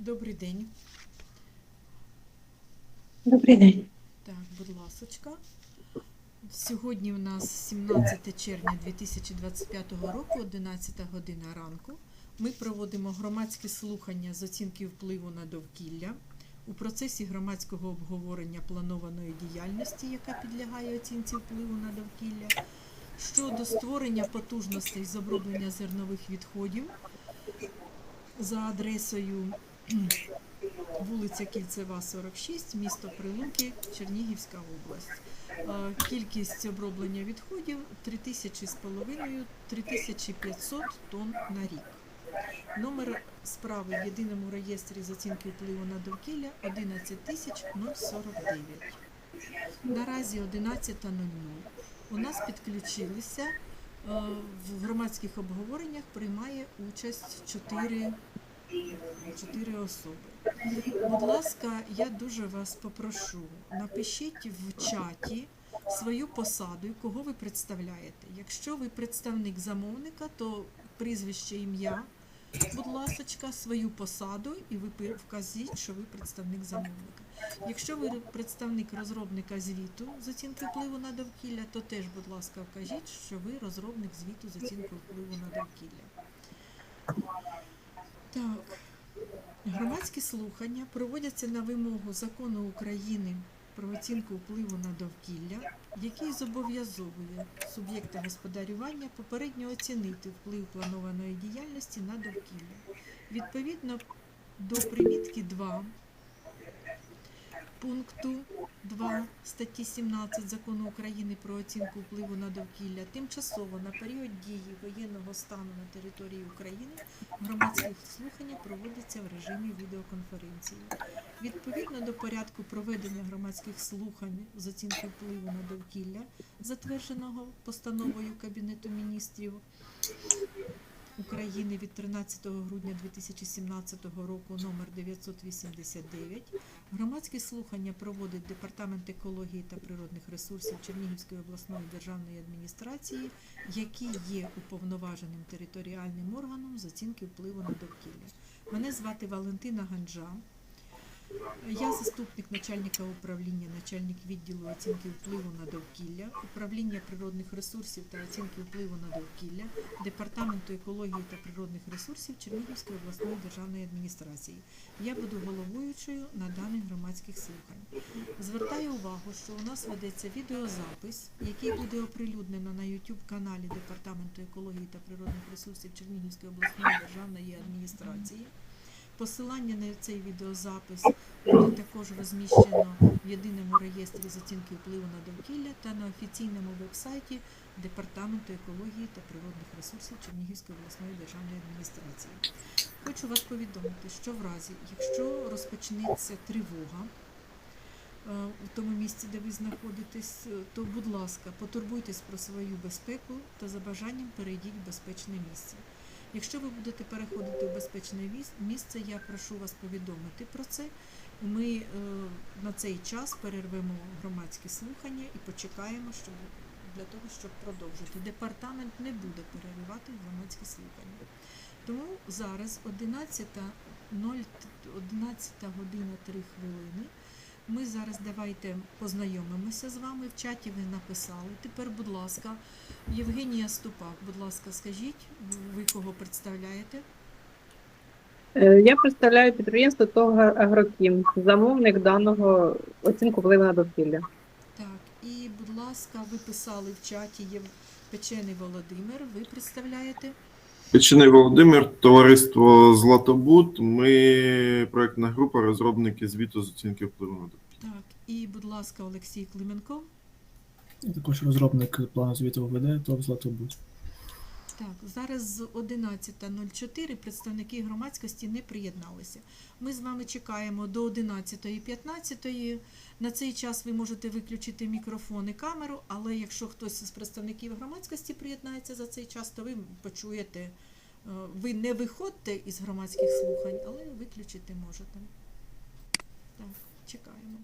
Добрий день. Добрий день. Так, будь ласочка. Сьогодні у нас 17 червня 2025 року, 11 година ранку. Ми проводимо громадські слухання з оцінки впливу на довкілля у процесі громадського обговорення планованої діяльності, яка підлягає оцінці впливу на довкілля, щодо створення потужностей з оброблення зернових відходів за адресою вулиця Кільцева, 46, місто Прилуки, Чернігівська область. Кількість оброблення відходів 3000 з половиною 3500 тонн на рік. Номер справи в єдиному реєстрі з оцінки впливу на довкілля 11049. Наразі 11.00. У нас підключилися в громадських обговореннях приймає участь 4, 4 особи. Будь ласка, я дуже вас попрошу, напишіть в чаті свою посаду кого ви представляєте. Якщо ви представник замовника, то прізвище ім'я, будь ласочка, свою посаду і ви вказіть, що ви представник замовника. Якщо ви представник розробника звіту з оцінки впливу на довкілля, то теж, будь ласка, вкажіть, що ви розробник звіту з оцінки впливу на довкілля. Так. Громадські слухання проводяться на вимогу закону України про оцінку впливу на довкілля, який зобов'язовує суб'єкти господарювання попередньо оцінити вплив планованої діяльності на довкілля. Відповідно до примітки 2 пункту 2 статті 17 закону України про оцінку впливу на довкілля тимчасово на період дії воєнного стану на території України громадські слухання проводяться в режимі відеоконференції. Відповідно до порядку проведення громадських слухань з оцінки впливу на довкілля, затвердженого постановою Кабінету міністрів України від 13 грудня 2017 року номер 989, громадські слухання проводить Департамент екології та природних ресурсів Чернігівської обласної державної адміністрації, який є уповноваженим територіальним органом з оцінки впливу на довкілля. Мене звати Валентина Ганджа. Я заступник начальника управління, начальник відділу оцінки впливу на довкілля, управління природних ресурсів та оцінки впливу на довкілля, департаменту екології та природних ресурсів Чернігівської обласної державної адміністрації. Я буду головуючою на даних громадських слухань. Звертаю увагу, що у нас ведеться відеозапис, який буде оприлюднено на YouTube каналі Департаменту екології та природних ресурсів Чернігівської обласної державної адміністрації. Посилання на цей відеозапис буде також розміщено в єдиному реєстрі з оцінки впливу на довкілля та на офіційному вебсайті Департаменту екології та природних ресурсів Чернігівської обласної державної адміністрації. Хочу вас повідомити, що в разі, якщо розпочнеться тривога е, у тому місці, де ви знаходитесь, е, то, будь ласка, потурбуйтесь про свою безпеку та за бажанням перейдіть в безпечне місце. Якщо ви будете переходити в безпечне місце, я прошу вас повідомити про це. Ми е, на цей час перервемо громадські слухання і почекаємо, щоб для того, щоб продовжити. Департамент не буде переривати громадські слухання. Тому зараз 11.0 11 година 3 хвилини. Ми зараз давайте познайомимося з вами. В чаті ви написали. Тепер, будь ласка, Євгенія Ступак, будь ласка, скажіть, ви кого представляєте? Е, Я представляю підприємство ТОГ Агрокім, замовник даного оцінку впливу на довкілля. Так, і будь ласка, ви писали в чаті. Печений Володимир. Ви представляєте? Печений Володимир, товариство Златобуд. Ми проектна група, розробники звіту з оцінки впливу на довкілля. Так, і будь ласка, Олексій Клименко. Я також розробник плану звіту ОВД, ТОП Златобуд. Так, зараз з 11.04 представники громадськості не приєдналися. Ми з вами чекаємо до 11.15. На цей час ви можете виключити мікрофон і камеру, але якщо хтось з представників громадськості приєднається за цей час, то ви почуєте, е, ви не виходьте із громадських слухань, але виключити можете. Так, чекаємо.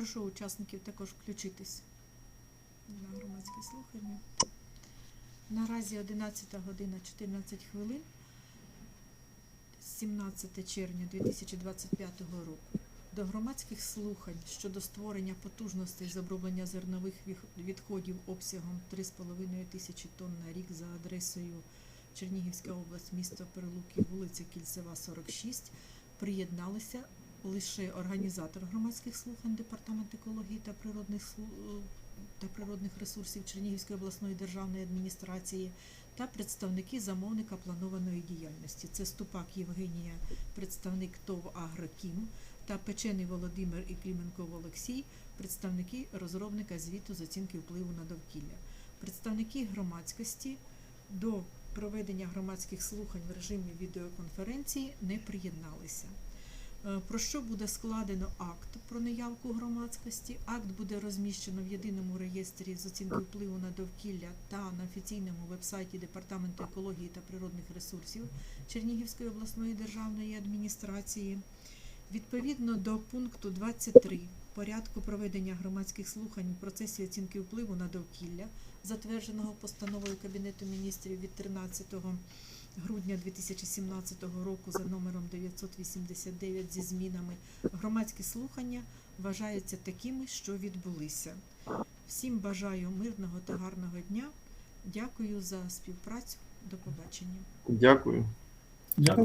Прошу учасників також включитись на громадські слухання. Наразі 11 година 14 хвилин, 17 червня 2025 року. До громадських слухань щодо створення потужностей з оброблення зернових відходів обсягом 3,5 тисячі тонн на рік за адресою Чернігівська область, місто Перелуки, вулиця Кільцева, 46, приєдналися лише організатор громадських слухань Департамент екології та природних та природних ресурсів Чернігівської обласної державної адміністрації та представники замовника планованої діяльності. Це Ступак Євгенія, представник ТОВ Агрокім та Печений Володимир і Кліменков Олексій, представники розробника звіту з оцінки впливу на довкілля. Представники громадськості до проведення громадських слухань в режимі відеоконференції не приєдналися. Е, Про що буде складено акт про неявку громадськості? Акт буде розміщено в єдиному реєстрі з оцінки впливу на довкілля та на офіційному вебсайті Департаменту екології та природних ресурсів Чернігівської обласної державної адміністрації. Відповідно до пункту 23 порядку проведення громадських слухань в процесі оцінки впливу на довкілля, затвердженого постановою Кабінету міністрів від 13 грудня 2017 року за номером 989 зі змінами, громадські слухання вважаються такими, що відбулися. Всім бажаю мирного та гарного дня. Дякую за співпрацю. До побачення. Дякую. Дякую. Дякую.